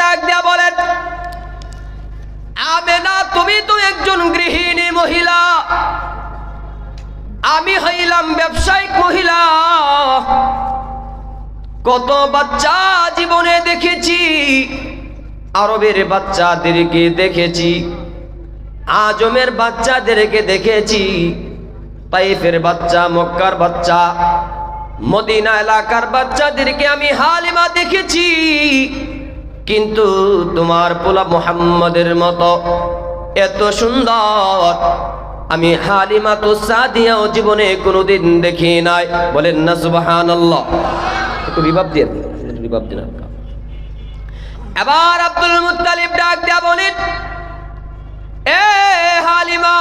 ডাক বলেন তুমি তো একজন গৃহিণী মহিলা। আমি হইলাম ব্যবসায়িক মহিলা। কত বাচ্চা জীবনে দেখেছি, আরবের বাচ্চাদেরকে দেখেছি, আজমের বাচ্চাদেরকে দেখেছি পাইফের বাচ্চা, মক্কার বাচ্চা মদিনা এলাকার বাচ্চাদেরকে আমি হালিমা দেখেছি। কিন্তু তোমার পোলা মোহাম্মদের মতো এত সুন্দর। আমি হালিমা তো সাদিয়াও জীবনে কোনোদিন দেখি নাই। বলেন না সুবাহান একটু রিবাব দিয়ে রিবাব দিন। এবার আব্দুল মুত্তালিব ডাক দেয়া বলেন, এ হালিমা,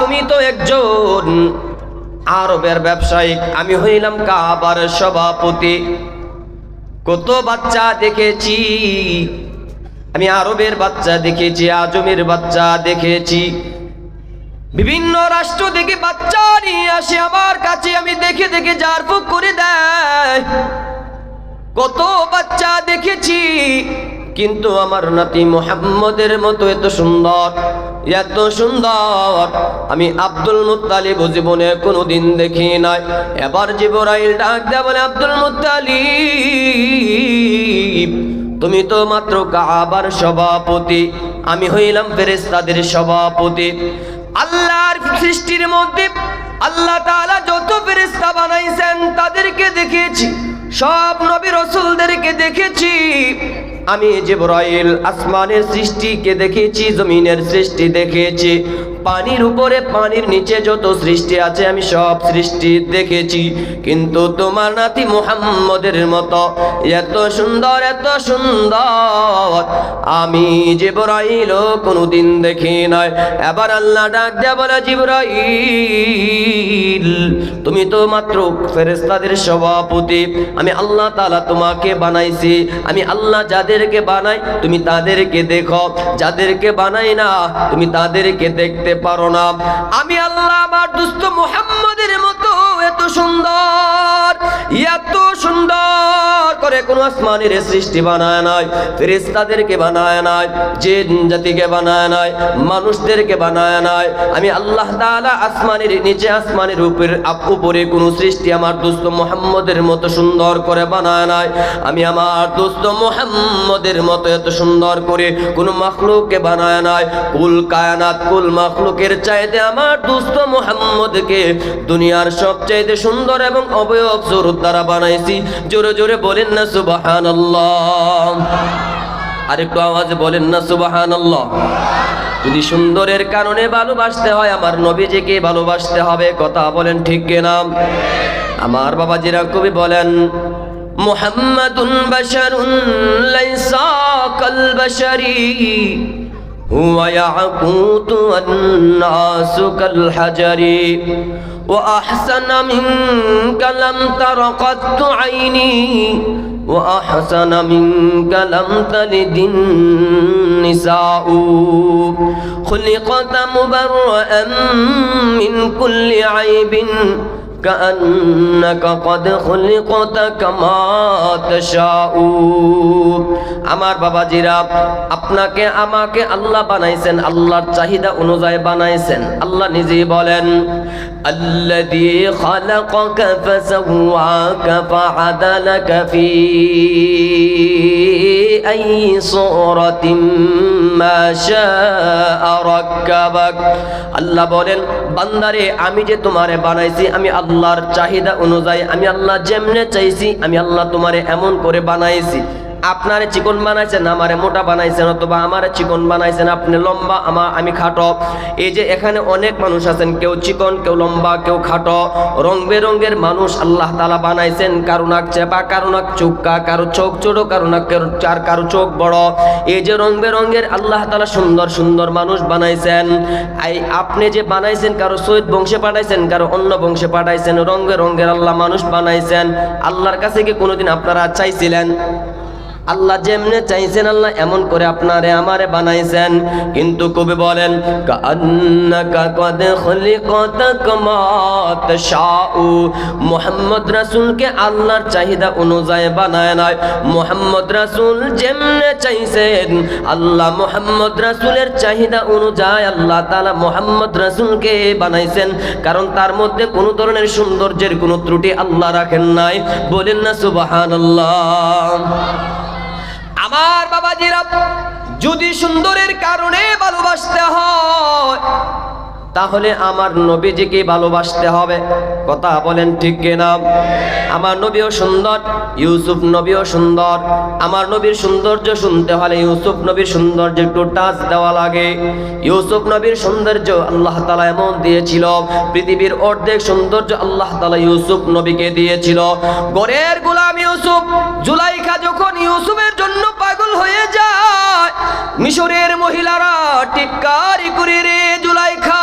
তুমি তো একজন আরবের ব্যবসায়িক, আমি হইলাম কাবার সভাপতি। কত বাচ্চা দেখেছি, আমি আরবের বাচ্চা দেখেছি, আজমের বাচ্চা দেখেছি। বিভিন্ন রাষ্ট্র থেকে বাচ্চা নিয়ে আসে, আমার কাছে আমি দেখে দেখে জারফুক করে দেয়। কত বাচ্চা দেখেছি কিন্তু আমার নাতি মোহাম্মদের মতো এত সুন্দর এত সুন্দর। আমি আব্দুল মুত্তালিব জীবনে কোনো দিন দেখি নাই। এবার জিবরাইল ডাক দেয়া বলে, আব্দুল মুত্তালিব, তুমি তো মাত্র কাবার সভাপতি। আমি হইলাম ফেরেস্তাদের সভাপতি। আল্লাহর সৃষ্টির মধ্যে আল্লাহ তাআলা যত ফেরেস্তা বানাইছেন, তাদেরকে দেখেছি। সব নবী রসুলদেরকে দেখেছি। আমি জিব্রাইল আসমানের সৃষ্টিকে দেখেছি জমিনের সৃষ্টি দেখেছি। পানির উপরে, পানির নিচে যত সৃষ্টি আছে, আমি সব সৃষ্টি দেখেছি। কিন্তু তোমার নাতি মুহাম্মদের মতো এত সুন্দর এত সুন্দর আমি জিবরাইল কোনোদিন দেখি নাই। এবার আল্লাহ ডাক দেয়া বলে, জিবরাইল, তুমি তো মাত্র ফেরেস্তাদের সভাপতি। আমি আল্লাহ তালা তোমাকে বানাইছি। আমি আল্লাহ যাদেরকে বানাই, তুমি তাদেরকে দেখো। যাদেরকে বানাই না, তুমি তাদেরকে দেখতে পারো না। আমি আল্লাহ আমার দুস্থ মুহাম্মদের মতো, এত সুন্দর এত সুন্দর করে কোন আসমানের সৃষ্টি বানায় নাই, ফেরেশতাদেরকে বানায় নাই, জিন জাতিকে বানায় নাই, মানুষদেরকে বানায় নাই। আমি আল্লাহ তাআলা আসমানের, নিচে আসমানের উপর উপরে কোন সৃষ্টি আমার দোস্ত মোহাম্মদের মতো সুন্দর করে বানায় নাই। আমি আমার দোস্ত মোহাম্মদের মতো এত সুন্দর করে কোন মাখলুককে বানায় নাই। কুল কায়নাত, কুল মাখলুকের চাইতে আমার দোস্ত মোহাম্মদকে দুনিয়ার সবচাইতে সুন্দর এবং অবয়ব স্বরূপ দ্বারা বানাইছি। জোরে জোরে বলেন না সুবহানাল্লাহ। আরেকটু আওয়াজে বলেন না সুবহানাল্লাহ। যদি সুন্দরের কারণে ভালোবাসতে হয়, আমার নবীজিকে ভালোবাসতে হবে, কথা বলেন ঠিক কিনা? আমার বাবাজিরা কবি বলেন মোহাম্মদ বাশারুন هو يعقوت والناس كالحجر وأحسن منك لم تر قط عيني وأحسن منك لم تلد النساء. خلقت مبرأ من كل عيب আমার বাবাজিরা আপনাকে আমাকে আল্লাহ বানাইছেন আল্লাহর চাহিদা অনুযায়ী বানাইছেন। আল্লাহ নিজেই বলেন الذي خلقك فسواك فعدلك في أي صورة ما شاء ركبك আল্লাহ বলেন বান্দারে আমি যে তোমারে বানাইছি আমি আল্লাহর চাহিদা অনুযায়ী আমি আল্লাহ যেমনে চাইছি আমি আল্লাহ তোমারে এমন করে বানাইছি আপনারে চিকন বানাইছেন, আমারে মোটা বানাইছেন, অথবা আমারে চিকন বানাইছেন, আপনি লম্বা, আমার, আমি খাটো। এই যে এখানে অনেক মানুষ আছেন, কেউ চিকন, কেউ লম্বা, কেউ খাটো। রং বেরঙ্গের মানুষ আল্লাহ তালা বানাইছেন, কারও নাক চেপা, কারও নাক চুক্কা কারও চোখ ছোট, কারও নাক চার, কারও চোখ বড়। এই যে রং বেরঙ্গের আল্লাহ তালা সুন্দর সুন্দর মানুষ বানাইছেন। এই আপনি যে বানাইছেন, কারও সৈয়দ বংশে পাঠাইছেন, কারও অন্য বংশে পাঠাইছেন, রং বেরঙ্গের আল্লাহ মানুষ বানাইছেন। আল্লাহর কাছে কি কোনোদিন আপনারা চাইছিলেন? আল্লাহ যেমনে চাইছেন, আল্লাহ এমন করে আপনারে, আমারে বানাইছেন। কিন্তু কবি বলেন মুহাম্মদ রাসূলকে আল্লাহর চাহিদা অনুযায়ী বানায় নাই। মুহাম্মদ রাসূল যেমনে চাইছেন, আল্লাহ মুহাম্মদ রাসূলের চাহিদা অনুযায়ী আল্লাহ তাআলা মুহাম্মদ রাসূলকে বানাইছেন। কারণ তার মধ্যে কোনো ধরনের সৌন্দর্যের কোনো ত্রুটি আল্লাহ রাখেন নাই। বলেন না, সুবহানাল্লাহ। আমার বাবাজিরা যদি সুন্দরের কারণে ভালোবাসতে হয় তাহলে আমার নবীজিকে ভালোবাসতে হবে। কথা বলেন ঠিক কিনা? আমার নবীও সুন্দর, ইউসুফ নবীও সুন্দর। আমার নবীর সৌন্দর্য শুনতে হলে ইউসুফ নবীর সৌন্দর্য একটু টাচ দেওয়া লাগে। ইউসুফ নবীর সৌন্দর্য আল্লাহ তালা এমন দিয়েছিল, পৃথিবীর অর্ধেক সৌন্দর্য আল্লাহ তালা ইউসুফ নবীকে দিয়েছিল। গরের গোলাম ইউসুফ, জুলাইখা যখন ইউসুফের জন্য পাগল হয়ে যায়, মিশরের মহিলারা টিটকারি করে রে জুলাইখা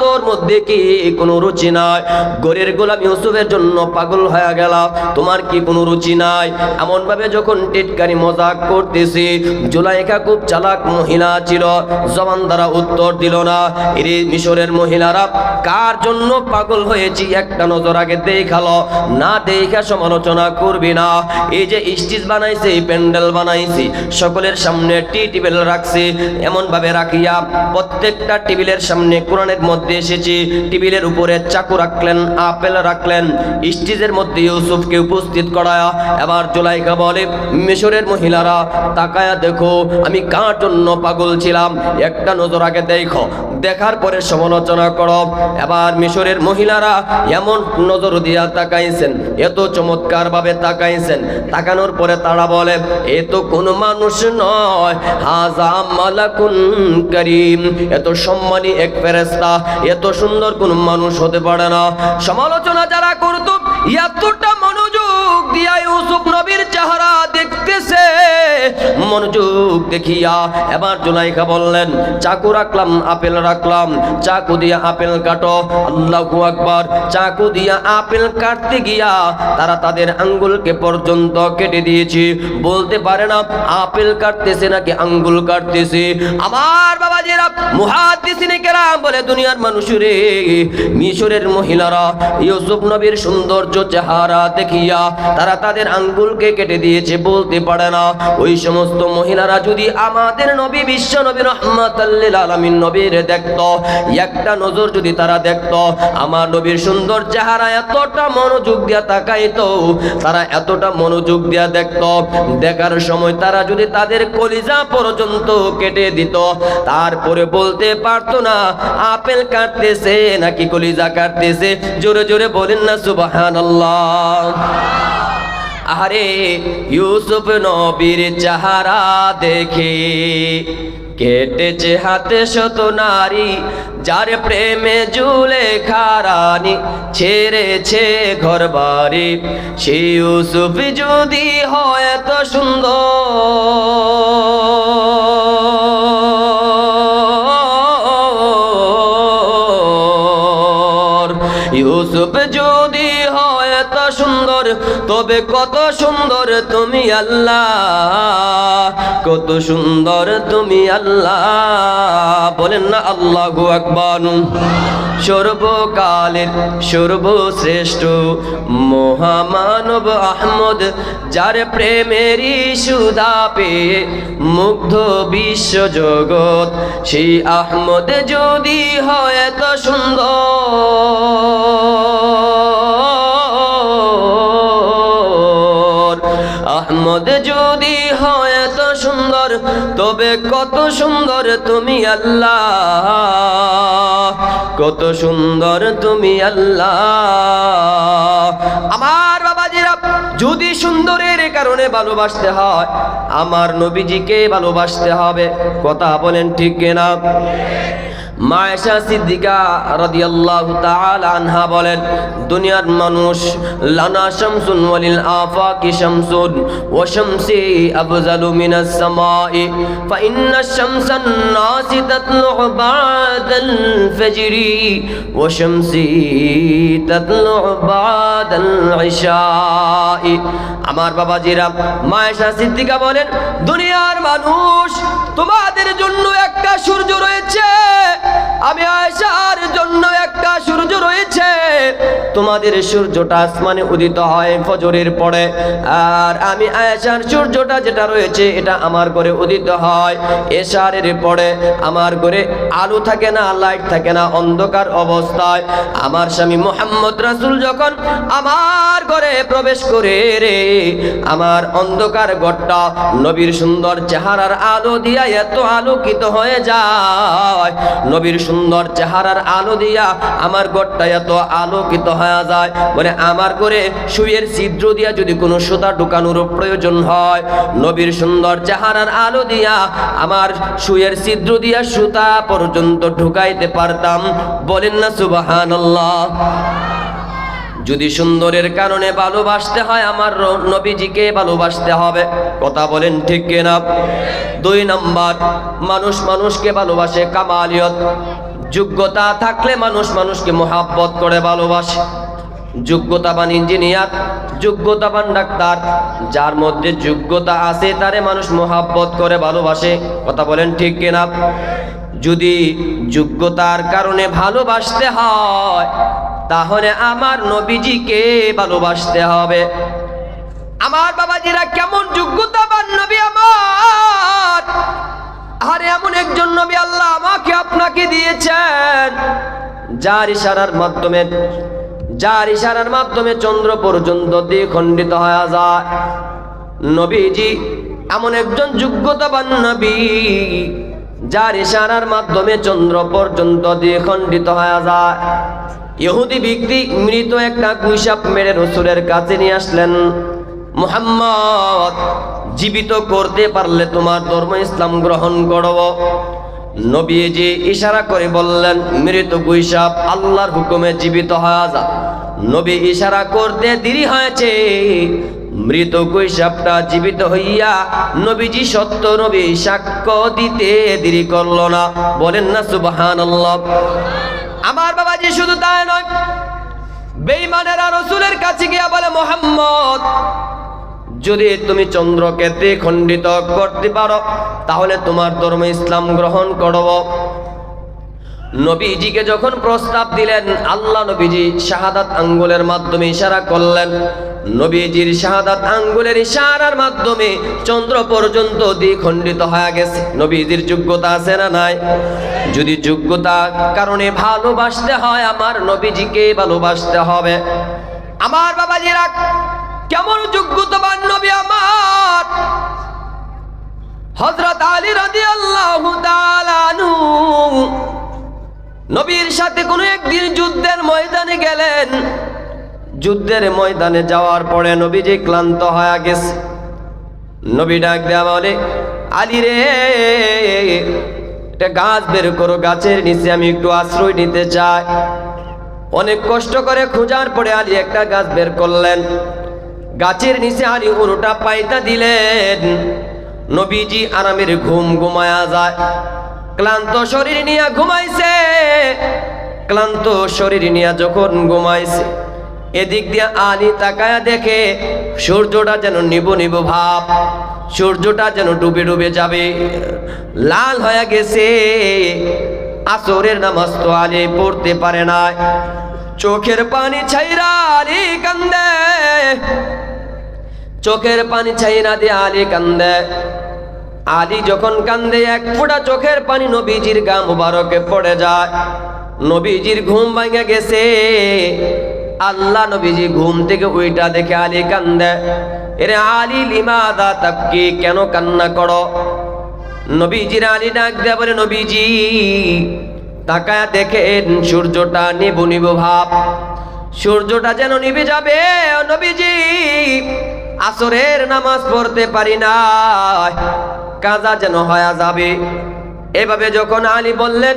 তোর মধ্যে কি কোনো রুচি নাই? গরের গোলাম ইউসুফের জন্য পাগল হয়ে গেল তোমার কি কোনো রুচি নাই? এমন ভাবে যখন টিটকারি মজাক করতেছি জুলাইখা খুব চালাক মহিলা ছিল, জবান দ্বারা উত্তর দিল না। এরে মিশরের মহিলারা, কার জন্য পাগল হয়েছি একটা নজর আগে দেখাল, না দেখা সমালোচনা করবি না। এই যে স্টিচ বানাইছে, প্যান্ডেল বানাইছি, সকলের সামনে টি টেবিল রাখছি এমন ভাবে রাখিয়া প্রত্যেকটা টেবিলের সামনে কোরআনের মধ্যে এসেছি। টেবিলের উপরে চাকু রাখলেন, আপেল রাখলেন। স্টিজের মধ্যে ইউসুফকে উপস্থিত করায়া এবার জুলাইকা বলে, মিশরের মহিলারা, তাকায়া দেখো, আমি কার জন্য পাগল ছিলাম? একটা নজর আগে দেখো, দেখার পরে সমালোচনা করো। এবার মিশরের মহিলারা এমন নজর দিয়া তাকাইছেন, এত চমৎকার ভাবে তাকাইছেন। তাকানোর পরে তারা বলে, এ তো কোন মানুষ নয় হাজা মালাকুন করিম। এত সম্মানী এক ফেরেস্তা এত সুন্দর কোন মানুষ হতে পারে না। সমালোচনা যারা করতো এতটা দিয়া ইউসুফ নবীর চেহারা দেখতেছে। মনোযোগ দেখিয়া এবার বললেন, চাকু রাখলাম, আপেল রাখলাম। চাকু দিয়া আপেল কাটো চাকু দিয়া আপেল কাটতে গিয়া তারা তাদের আঙ্গুলকে পর্যন্ত কেটে দিয়েছে। বলতে পারে না, আপেল কাটতেছে নাকি আঙ্গুল কাটতেছে। আমার মুহাদ্দিসিনে বলে, দুনিয়ার মানুষরে, মিশরের মহিলারা, ইউসুফ নবীর সৌন্দর্য চেহারা দেখিয়া তারা তাদের আঙ্গুলকে কেটে দিয়েছে, বলতে পারে না। ওই সমস্ত মহিলারা যদি আমাদের নবী, বিশ্ব নবী রহমাতাল্লিল আলামিন নবীর দেখত, একটা নজর যদি তারা দেখত, আমার নবীর সুন্দর চেহারা এতটা মনোযোগ দিয়া তাকাইতো, তারা এতটা মনোযোগ দিয়া দেখত, দেখার সময় তারা যদি তাদের কলিজা পর্যন্ত কেটে দিত, তারপরে বলতে পারতো না, আপেল কাটতেছে নাকি কলিজা কাটতেছে, জোরে জোরে বলেন না, সুবহানাল্লাহ। আরে ইউসুফ নবীর চেহারা দেখে কেটেছে হাতে শত নারী, যার প্রেমে জুলে খারানি ছেড়েছে ঘর বাড়ি সে ইউসুফ যদি হয় এত সুন্দর, ইউসুফ তবে কত সুন্দর তুমি আল্লাহ, কত সুন্দর তুমি আল্লাহ। বলেন না আল্লাহ আকবর। সর্বকালের সর্বশ্রেষ্ঠ মহামানব আহমদ, যার প্রেমেরই সুধা পেয়ে মুগ্ধ বিশ্ব জগৎ সেই আহমদ যদি হয় এত সুন্দর। আহমদ যদি হয় এত সুন্দর, তবে কত সুন্দর তুমি আল্লাহ। কত সুন্দর তুমি আল্লাহ। আমার বাবাজিরা, যদি সুন্দরের কারণে ভালোবাসতে হয়, আমার নবীজিকে ভালোবাসতে হবে। কথা বলেন ঠিক কিনা? মায়েশা সিদ্দিকা রাদিয়াল্লাহু তাআলা আনহা বলেন, দুনিয়ার মানুষ, লানা শামসুন ওয়ালিল আফাকি শামসুন ওয়া শামসি আফজালু মিনাস সামাই, ফা ইন্নাশ শামসান নাসি তাতলু বাদাল ফজরি ওয়া শামসি তাতলু বাদাল ইশাই। আমার বাবাজিরা, মায়েশা সিদ্দিকা বলেন, দুনিয়ার মানুষ, তোমাদের জন্য একটা সূর্য রয়েছে। আমি আয়েশার জন্য একটা সূর্য রয়েছে। তোমাদের সূর্যটা আসমানে উদিত হয় ফজরের পরে। আর আমি আয়েশার সূর্যটা যেটা রয়েছে, এটা আমার ঘরে উদিত হয় এশারের পরে। আমার ঘরে আলো থাকে না, লাইট থাকে না, অন্ধকার অবস্থায়। আমার স্বামী মোহাম্মদ রাসূল যখন আমার ঘরে প্রবেশ করে রে, আমার অন্ধকার ঘরটা নবীর সুন্দর চেহারার আলো দিয়া এত আলোকিত হয়ে যায়। নবীর সুন্দর চেহারার আলো দিয়া আমার ঘরটা এত আলোকিত হয়ে যায়। মানে আমার করে শুয়ের ছিদ্র দিয়া যদি কোনো সুতা ঢুকানোর প্রয়োজন হয়, নবীর সুন্দর চেহারার আলো দিয়া আমার শুয়ের ছিদ্র দিয়া সুতা পর্যন্ত ঢুকাইতে পারতাম। বলেন না সুবহানাল্লাহ। যদি সুন্দরের কারণে ভালোবাসতে হয়, আমার নবীজিকে ভালোবাসতে হবে। কথা বলেন ঠিক কিনা? দুই নাম্বার, মানুষ মানুষকে ভালোবাসে কামালিয়ত। যোগ্যতা থাকলে মানুষ মানুষকে মোহাব্বত করে ভালোবাসে। যোগ্যতাবান ইঞ্জিনিয়ার, যোগ্যতাবান ডাক্তার, যার মধ্যে যোগ্যতা আছে, তারে মানুষ মোহাব্বত করে ভালোবাসে। কথা বলেন ঠিক কিনা? যদি যোগ্যতার কারণে ভালোবাসতে হয়, তাহলে আমার নবীজিকে ভালোবাসতে হবে। আমার বাবাজিরা কেমন যোগ্যতাবান নবী আমার। আরে, এমন একজন নবী আল্লাহ আমাকে আপনাকে দিয়েছেন, যার ইশারার মাধ্যমে, যার ইশারার মাধ্যমে চন্দ্র পর্যন্ত দ্বিখণ্ডিত হয়ে যায়। নবীজি এমন একজন যোগ্যতাবান নবী। যার ইশারার মাধ্যমে চন্দ্র পর্যন্ত দ্বিখণ্ডিত হয়ে যায়। ইহুদি ব্যক্তি মৃত একটা কুইসাপ মেরে রসুলের কাছে নিয়ে আসলেন, মুহাম্মদ, জীবিত করতে পারলে তোমার ধর্ম ইসলাম গ্রহণ করব নবীজি ইশারা করে বললেন, মৃত গুইসাপ আল্লাহর হুকুমে জীবিত হয়ে যা। নবী ইশারা করতে দেরি হয়েছে। মৃত কৈশাপটা জীবিত হইয়া নবীজি সত্য নবী সাক্ষ্য দিতে দেরি করল না। বলেন না, সুবহানাল্লাহ। আমার বাবাজি শুধু তাই নয়, বেঈমানেরা রসুলের কাছে গিয়া বলে, মোহাম্মদ, যদি তুমি চন্দ্রকে দ্বিখণ্ডিত করতে পারো, তাহলে তোমার ধর্ম ইসলাম গ্রহণ করব। নবীজিকে যখন প্রস্তাব দিলেন, আল্লাহ নবীজি শাহাদাত আঙ্গুলের মাধ্যমে ইশারা করলেন নবীজির শাহাদাত আঙ্গুলের ইশারার মাধ্যমে চন্দ্র পর্যন্ত দ্বিখণ্ডিত হয়ে গেছে। নবীজির যোগ্যতা আছে না নাই? যদি যোগ্যতা কারণে ভালোবাসতে হয়, আমার নবীজিকে ভালোবাসতে হবে। আমার বাবাজিরা, কেমন যোগ্যতাবান নবী আমার? হযরত আলী তাআলা আনহু। নবীর সাথে কোনো একদিন যুদ্ধের ময়দানে গেলেন। যুদ্ধের ময়দানে যাওয়ার পরে নবীজি ক্লান্ত হয়ে গেছে। নবী ডাক দেওয়া বলে, আলী রে, একটা গাছ বের করো, গাছের নিচে আমি একটু আশ্রয় নিতে চাই। অনেক কষ্ট করে খোঁজার পরে আলী একটা গাছ বের করলেন। গাছের নিচে আলী উরুটা পাইতা দিলেন। নবীজি আরামের ঘুম ঘুমায়া যায়। ক্লান্ত শরীর নিয়ে ঘুমাইছে। ক্লান্ত শরীর নিয়ে যখন ঘুমাইছে এদিক দিয়ে আলী তাকায়া দেখে সূর্যটা যেন নিবু নিবু ভাব, সূর্যটা যেন ডুবে ডুবে যাবে, লাল হয়ে গেছে। আসরের নামাজ তো আলী পড়তে পারে না চোখের পানি ছাইরা আলী কান্দে, চোখের পানি ছাইরা দিয়ে আলী কান্দে। আলী যখন কান্দে, এক ফোঁটা চোখের পানি নবীজির গা মুবারকে পড়ে যায়। নবীজির ঘুম ভাঙে গেছে। আল্লাহ নবীজি ঘুম থেকে উইটা দেখে আলী কান্দে। এরে আলী লিমাদা তাবকি কেন কান্না করো? নবীজির আলী ডাক দেয়া বলে, নবীজি, তাকায় দেখেন সূর্যটা নিবু নিবু ভাব। সূর্যটা যেন নিবে যাবে নবীজি, আসরের নামাজ পড়তে পারি না, কাজা যেন হয়ে যাবে। এভাবে যখন আলী বললেন,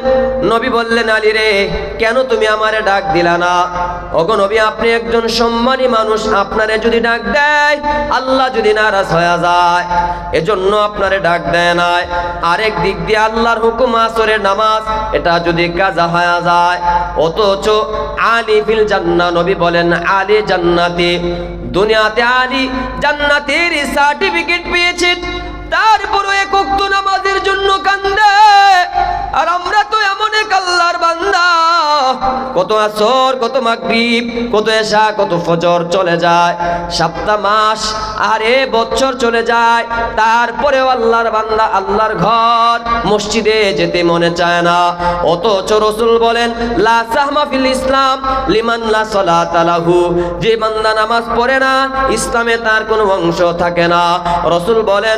নবী বললেন, আলী রে, কেন তুমি আমারে ডাক দিলা না? ওগো নবী, আপনি একজন সম্মানী মানুষ, আপনারে যদি ডাক দেয়, আল্লাহ যদি নারাজ হয়ে যায়, এজন্য আপনারে ডাক দেয় নাই। আরেক দিক দিয়ে আল্লাহর হুকুম, আসরের নামাজ, এটা যদি কাজা হয়ে যায়। অথচ আলী ফিল জান্না নবী বলেন, আলী জান্নাতি, দুনিয়াতে আলী জান্নাতের সার্টিফিকেট পেয়েছেন। তারপরও নামাজের জন্য কান্দে। আর আমরা তো এমন এক আল্লাহর বান্দা। কত আসর, কত কত কত ফজর চলে যায় সপ্তাহ মাস, আরে বছর চলে যায়। তারপরেও আল্লাহর বান্দা আল্লাহর ঘর, মসজিদে যেতে মনে চায় না। অথচ রসুল বলেন, লা সাহমা ফিল ইসলাম লিমান লা যে বান্দা নামাজ পড়ে না, ইসলামে তার কোনো অংশ থাকে না। রসুল বলেন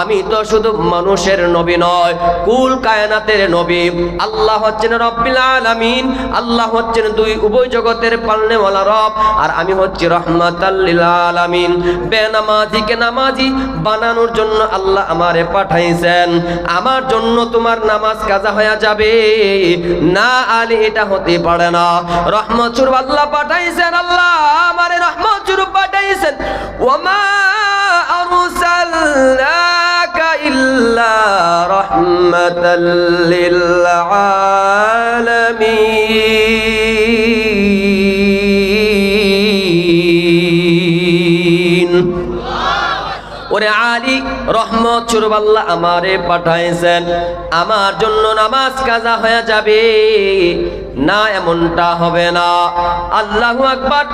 আমি তো শুধু মানুষের নবী নয়, কুল কায়নাতের নবী। আল্লাহ হচ্ছেন রব্বিল আলামিন, আল্লাহ হচ্ছেন দুই উভয় জগতের পালনেওয়ালা রব, আর আমি হচ্ছি রহমাতাল্লিল আলামিন। বেনামাজিকে নামাজি বানানোর জন্য আল্লাহ আমারে পাঠাইছেন। আমার জন্য তোমার নামাজ কাজা হয়ে যাবে। না আলী এটা হতে পারে না। রহমত স্বরূপ আল্লাহ পাঠাইছেন, আল্লাহ আমারে রহমত স্বরূপ পাঠাইছেন। ওমা أرسلناك إلا رحمة للعالمين ওরে আলী রহমত স্বরূপ আল্লাহ আমারে পাঠাইছেন আমার জন্য নামাজ কাজা হয়ে যাবে না, এমনটা হবে না। আল্লাহু আকবার।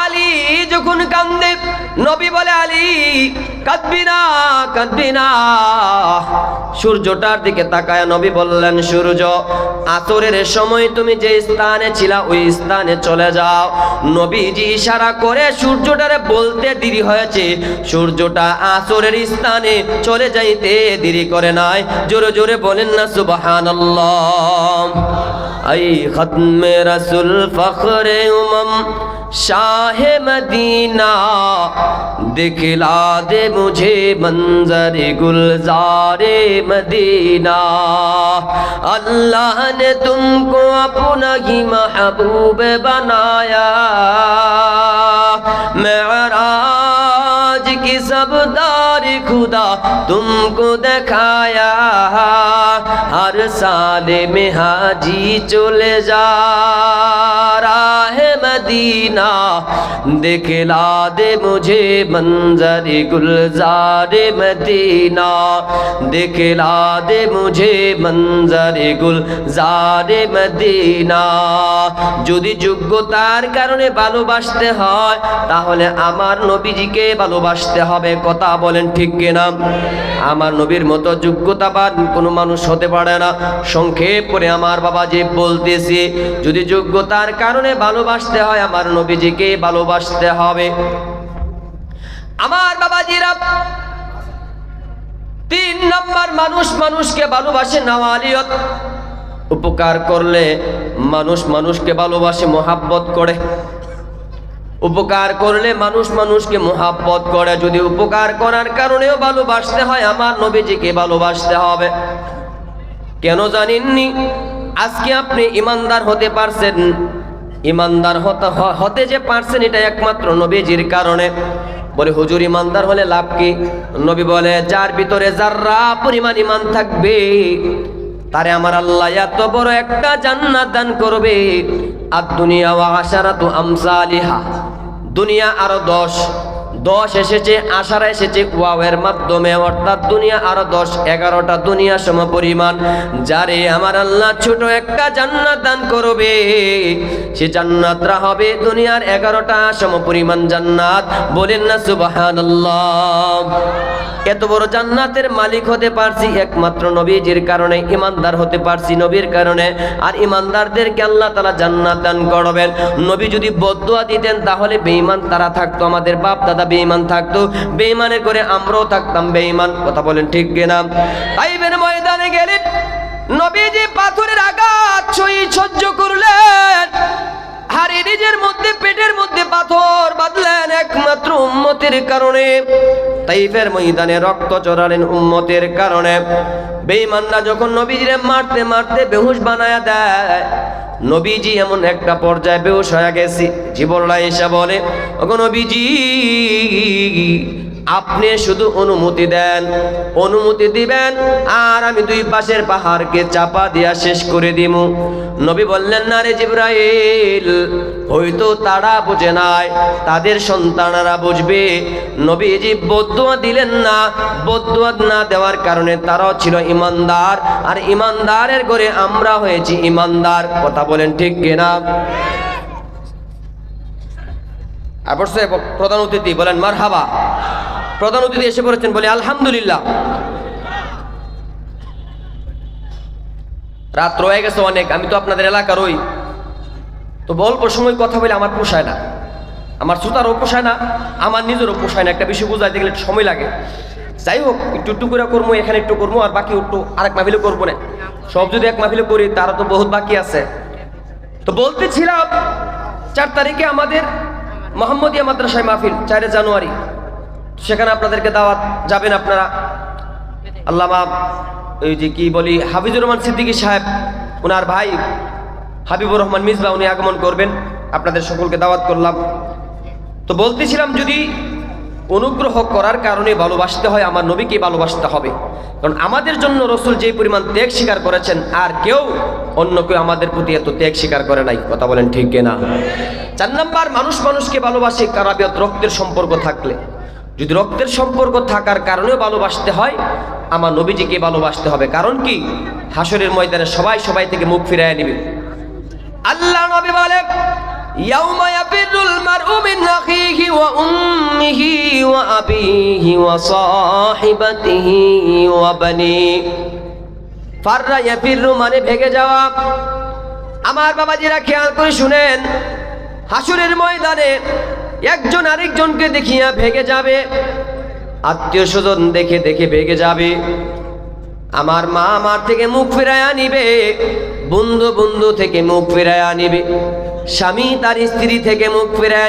আলী যখন কান্দে নবী বলে, আলী, কাঁদবি না কাঁদবি না। সূর্যটার দিকে তাকায়, নবী বললেন, সূর্য, আসরের সময় তুমি যে স্থানে ছিলা, ওই স্থানে চলে যাও। নবীজি ইশারা করে সূর্যটারে বলতে দেরি হয়েছে। সূর্যটা আসরের স্থানে চলে যাইতে দেরি করে নাই। জোরে জোরে বলেন না, সুবহানাল্লাহ। ای ختم رسول فخر امم، شاہ مدینہ، دکھلا دے مجھے منظر گلزار مدینہ۔ اللہ نے تم کو اپنا ہی محبوب بنایا۔ میں عراج کی سبدہ तुमको दिखाया हर साल में हाजी चले जा। ہے مدینہ دکھلا دے مجھے منظر گلزار مدینہ دکھلا دے مجھے منظر گلزار মদিনা যদি যোগ্যতার কারণে ভালোবাসতে হয়, তাহলে আমার নবীজিকে ভালোবাসতে হবে। কথা বলেন ঠিক কিনা? আমার নবীর মতো যোগ্যতাবান কোনো মানুষ হতে পারে না। সংক্ষেপ করে আমার বাবা যে বলতেছি, যদি যোগ্যতার কারণে ভালোবাসতে হয়, আমার নবীজিকে ভালোবাসতে হবে। আমার বাবাজিরা তিন নম্বর মানুষ মানুষকে ভালোবাসে, নওয়ালিয়ত উপকার করলে মানুষ মানুষকে ভালোবাসে, মোহাব্বত করে। উপকার করলে মানুষ মানুষকে মোহাব্বত করে। যদি উপকার করার কারণেও ভালোবাসতে হয়, আমার নবীজিকে ভালোবাসতে হবে। কেন জানেননি? আজকে আপনি ইমানদার হতে পারছেন ইমানদার হতে যে পারছেন এটা একমাত্র নবীজির কারণে। বলে হুজুর, ইমানদার হলে লাভ কি? নবী বলে, যার ভিতরে যাররা পরিমাণ ইমান থাকবে, তারে আমার আল্লাহ এত বড় একটা জান্নাত দান করবে। আর দুনিয়া ওয়া আশারাতু আমসালিহা, দুনিয়া আরও দশ দশ এসেছে আশারা এসেছে, ওয়াওয়ের মাধ্যমে, অর্থাৎ দুনিয়া আরও দশ, এগারোটা দুনিয়া সম পরিমাণ। যারে আমার আল্লাহ ছোট একটা জান্নাত দান করবে, সে জান্নাতরা হবে দুনিয়ার এগারোটা সম পরিমাণ জান্নাত। বলেন না সুবাহান এত বড় জান্নাতের মালিক হতে পারছি একমাত্র নবীজির কারণে, ইমানদার হতে পারছি নবীর কারণে, আর ইমানদারদেরকে আল্লাহ তালা জান্নাত দান করবেন। নবী যদি বদুয়া দিতেন, তাহলে বেঈমান তারা থাকতো, আমাদের বাপ দাদা বেঈমান থাকতো, বেঈমানের করে আমরাও থাকতাম বেঈমান, কথা বলেন ঠিক কিনা? তাইবের ময়দানে গেলেন নবীজি পাথরের আঘাত সই সহ্য করলেন। হারি নিজের মধ্যে, পেটের মধ্যে পাথর বাঁধলেন একমাত্র উম্মতের কারণে। তাইফের ময়দানে রক্ত চড়ালেন উম্মতের কারণে। বেঈমানরা যখন নবীজিরে মারতে মারতে বেহুশ বানায়া দেয় নবীজি এমন একটা পর্যায়ে বেউস হয়ে গেছি। জীবনরা এসে বলে ওগো নবীজি আপনি শুধু অনুমতি দেন, অনুমতি দিবেন, আর আমি দুই পাশের পাহাড়কে চাপা দিয়া শেষ করে দিব নবী বললেন, না রে জিব্রাইল, হয়তো তারা বুঝে নাই, তাদের সন্তানরা বুঝবে। নবীজি বদুয়া দিলেন না, বদুয়া না দেওয়ার কারণে তারাও ছিল ইমানদার, আর ইমানদারের করে আমরা হয়েছি ইমানদার। কথা বলেন ঠিক কিনা? অবশ্যই প্রধান অতিথি বলেন মার হাবা প্রধান অতিথি এসে পড়েছেন, বলে আলহামদুলিল্লাহ। রাত রয়ে গেছে অনেক, আমি তো আপনাদের এলাকার ওই। তো অল্প সময় কথা বলে আমার পোষায় না। আমার শ্রোতারও পোষায় না, আমার নিজেরও পোষায় না। একটা বিষয় বোঝাইতে গেলে সময় লাগে। যাই হোক, একটু একটু করে করব, এখানে একটু করব, আর বাকি একটু আরেক মাহফিলে করব না। সব যদি এক মাহফিলে করি তারা তো বহুত বাকি আছে। তো বলতেছিলাম, চার তারিখে আমাদের মোহাম্মদিয়া মাদ্রাসায় মাহফিল, চারে জানুয়ারি। সেখানে আপনাদেরকে দাওয়াত যাবেন আপনারা। আল্লামা ওই যে কি বলি, হাফিজুর রহমান সিদ্দিকী সাহেব ওনার ভাই হাবিবুর রহমান মিসবা উনি আগমন করবেন। আপনাদের সকলকে দাওয়াত করলাম। তো বলতেছিলাম, যদি অনুগ্রহ করার কারণে ভালোবাসতে হয়, আমার নবীকে ভালোবাসতে হবে। কারণ আমাদের জন্য রসুল যে পরিমাণ ত্যাগ স্বীকার করেছেন, আর কেউ অন্য কেউ আমাদের প্রতি এত ত্যাগ স্বীকার করে নাই। কথা বলেন ঠিক কিনা? চার নাম্বার, মানুষ মানুষকে ভালোবাসে, কারাবিয়ত রক্তের সম্পর্ক থাকলে। যদি রক্তের সম্পর্ক থাকার কারণেও ভালোবাসতে হয় আমার নবীজিকে ভালোবাসতে হবে কারণ কি হাসরের ময়দানে সবাই সবাই থেকে মুখ ফিরায় নিবে আল্লাহ নবী বলে يوم يفر المرء من أخيه وأمه وأبيه وصاحبته وبنيه ফাররা ইয়াফিরু মানে ভেগে যাওয়া আমার বাবাজিরা খেয়াল করে শুনেন হাসুরের ময়দানে একজন আরেকজনকে দেখিয়া ভেগে যাবে। আত্মীয় স্বজন দেখে দেখে ভেগে যাবে। আমার মা আমার থেকে মুখ ফেরায় আনিবে বন্ধু বন্ধু থেকে মুখ ফেরায় আনিবে স্বামী তার স্ত্রী থেকে মুখ ফেরায়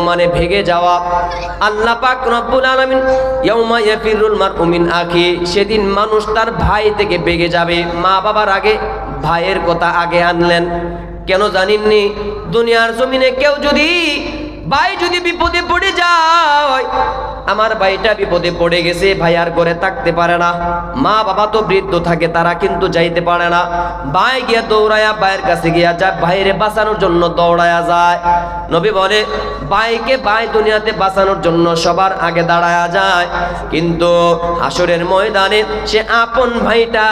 মানে ভেগে যাওয়া। সেদিন মানুষ তার ভাই থেকে ভেগে যাবে। মা বাবার আগে ভাইয়ের কথা আগে আনলেন। কেন জানিননি? দুনিয়ার জমিনে কেউ যদি ভাই যদি বিপদে পড়ে যায় আমার ভাইটা বিপদে পড়ে গেছে, ভাই আর ঘরে থাকতে পারে না। মা বাবা তো বৃদ্ধ থাকে, তারা কিন্তু যাইতে পারে না। ভাই গিয়া দৌড়ায়া, ভাইয়ের কাছে গিয়া যায়, ভাইরে বাঁচানোর জন্য দৌড়ায়া যায়। নবী বলে, ভাইকে ভাই দুনিয়াতে বাঁচানোর জন্য সবার আগে দাঁড়ায়া যায়। কিন্তু হাসরের ময়দানে সে আপন ভাইটা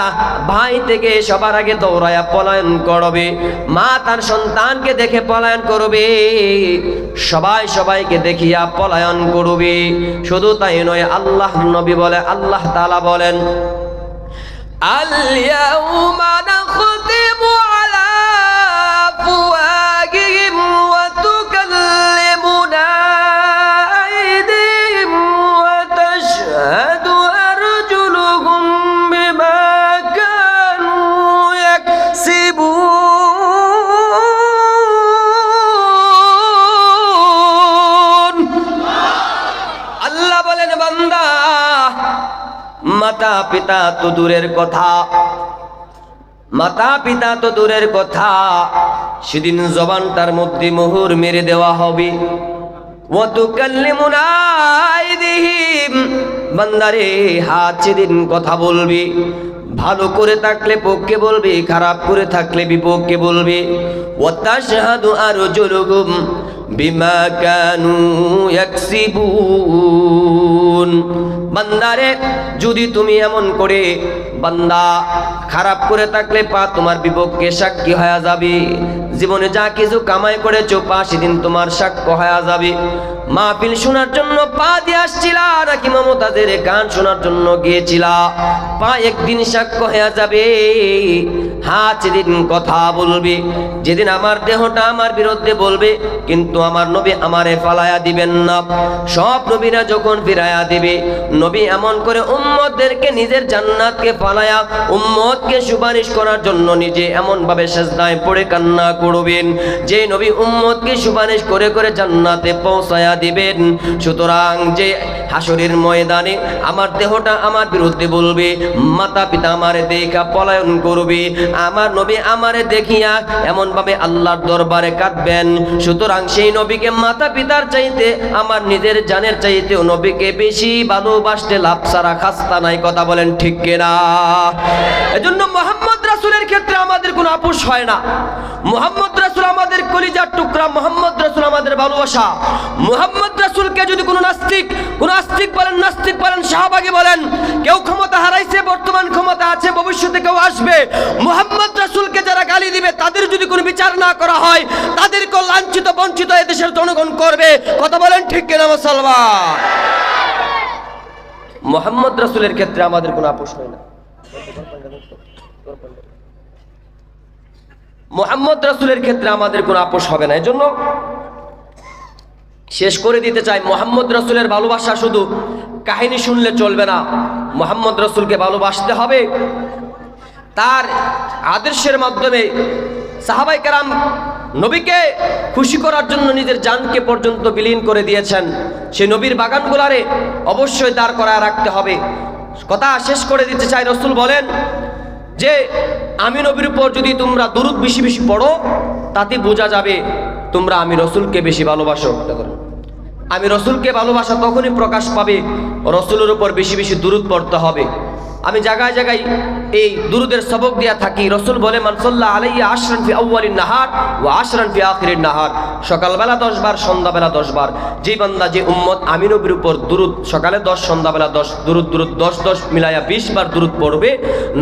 ভাই থেকে সবার আগে দৌড়ায়া পলায়ন করবে। মা তার সন্তানকে দেখে পলায়ন করবে। সবাই সবাইকে দেখিয়া পলায়ন করবে। শুধু তাই নয় আল্লাহ নবী বলে আল্লাহ তালা বলেন আল্লাহ পিতা তো দূরের কথা। মাতা পিতা তো দূরের কথা। সেদিন জবানটার মধ্যে মোহর মেরে দেওয়া হবে। বান্দারে, হাত সেদিন কথা বলবি। ভালো করে থাকলে পক্ষে বলবি, খারাপ করে থাকলে বিপক্ষে বলবি। ওয়াতাশহাদু আরজুলুহুম। বিমা কানু ইয়াকসিবুন। বান্দারে, যদি তুমি এমন করে বান্দা খারাপ করে থাকলে পা তোমার বিপক্ষে সাক্ষী হয়ে যাবে। জীবনে যা কিছু কামাই করেছ, পা সেদিন তোমার সাক্ষ্য হয়ে যাবে। মাহফিল শোনার জন্য পা দিয়ে আসছিলা, নাকি মমতাজের গান শোনার জন্য গিয়েছিলা? পা একদিন সাক্ষ্য হয়ে যাবে, হাত যেদিন কথা বলবে, যেদিন আমার দেহটা আমার বিরুদ্ধে বলবে, কিন্তু আমার নবী আমারে ফালায়া দিবেন না। সব নবীরা যখন ফিরায়া দিবে, নবী এমন করে উম্মতদেরকে নিজের জান্নাতকে ফালায়া উম্মতকে সুপারিশ করার জন্য নিজে এমন ভাবে সেজদায় পড়ে কান্না করবেন। যে নবী উম্মতকে সুপারিশ করে করে জান্নাতে পৌঁছায়া দিবেন। সুতরাং যে হাসরের ময়দানে আমার দেহটা আমার বিরুদ্ধে বলবে, মাতা পিতা আমারে দেখা পলায়ন করবে, আমার নবী আমারে দেখিয়া এমন ভাবে আল্লাহর দরবারে কাঁদবেন। সুতরাং সেই নবীকে মাতা পিতার চাইতে, আমার নিজের জানের চাইতে নবীকে বেশি ভালোবাসতে লাভ সারা খাস্তা নাই, কথা বলেন ঠিক কিনা? এজন্য মোহাম্মদ রাসূলের ক্ষেত্রে আমাদের কোনো আপোষ হয় না। মোহাম্মদ রাসূল আমাদের কলিজার টুকরা, মোহাম্মদ রাসূল আমাদের ভালোবাসা। মোহাম্মদ রাসূলকে যদি কোনো নাস্তিক, কোন আস্তিক বলেন, নাস্তিক বলেন, শাহবাগী বলেন, কেউ ক্ষমতা হারাইছে, বর্তমান ক্ষমতা আছে, ভবিষ্যতে কেউ আসবে। মোহাম্মদ রাসূলকে যারা গালি দিবে, তাদের যদি কোনো বিচার না করা হয়, তাদেরকে লাঞ্ছিত, বঞ্চিত এদেশের জনগণ করবে। কথা বলেন ঠিক কিনা, মুসলমান? মোহাম্মদ রাসূলের ক্ষেত্রে আমাদের কোনো আপোষ হয় না। মোহাম্মদ রাসূলের ক্ষেত্রে আমাদের কোনো আপোষ হবে না। এজন্য শেষ করে দিতে চাই। মোহাম্মদ রসুলের ভালোবাসা শুধু কাহিনী শুনলে চলবে না। মোহাম্মদ রসুলকে ভালোবাসতে হবে। তার আদর্শের মাধ্যমে সাহাবাই কারাম নবীকে খুশি করার জন্য নিজের জানকে পর্যন্ত বিলীন করে দিয়েছেন। সেই নবীর বাগানগুলারে অবশ্যই দাঁড় করায় রাখতে হবে। কথা শেষ করে দিতে চাই। রসুল বলেন যে, আমি নবীর উপর যদি তোমরা দুরুদ বেশি বেশি পড়ো, তাতে বোঝা যাবে তোমরা আমি রসুলকে বেশি ভালোবাসো। আমি রসুলকে ভালোবাসা তখনই প্রকাশ পাবে, রসুলের উপর বেশি বেশি দুরুদ পড়তে হবে। আমি জায়গায় জায়গায় এই দুরুদের সবক দিয়া থাকি। রসুল বলে মানসল্লাহ আলাইয়া আশরান ফি আউয়ালিন নাহার ও আশরান ফি আখিরিন নাহার। সকালবেলা দশ বার, সন্ধ্যাবেলা দশ বার। যে বান্দা, যে উম্মত, আমি নবীর উপর দুরুদ, সকালে দশ, সন্ধ্যাবেলা দশ, দুরুদ দুরুদ, দশ দশ মিলাইয়া বিশ বার দুরুদ পড়বে।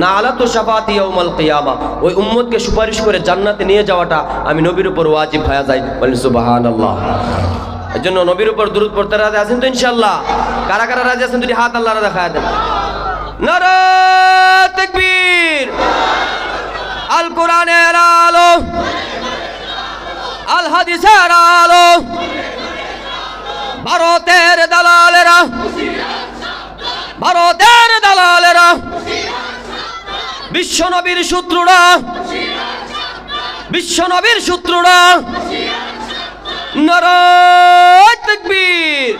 না আলা তো সাফাতি ইয়াউমাল কিয়ামা। ওই উম্মতকে সুপারিশ করে জান্নাতে নিয়ে যাওয়াটা আমি নবীর উপর ওয়াজিব হয়ে যায়। বলেন, সুবহানাল্লাহ। এর জন্য নবীর উপর দুরুদ পড়তে রাজি আছেন তো ইনশাল্লাহ কারা কারা রাজি আছেন দুটি হাত আল্লাহ দেখা দেন। নারা, তাকবীর। আল কোরআনের আলো। আল হাদিসের আলো। ভারতের দালালেরা। ভারতের দালালেরা। বিশ্ব নবীর শত্রুরা। বিশ্ব নবীর শত্রুরা। نرى التكبير.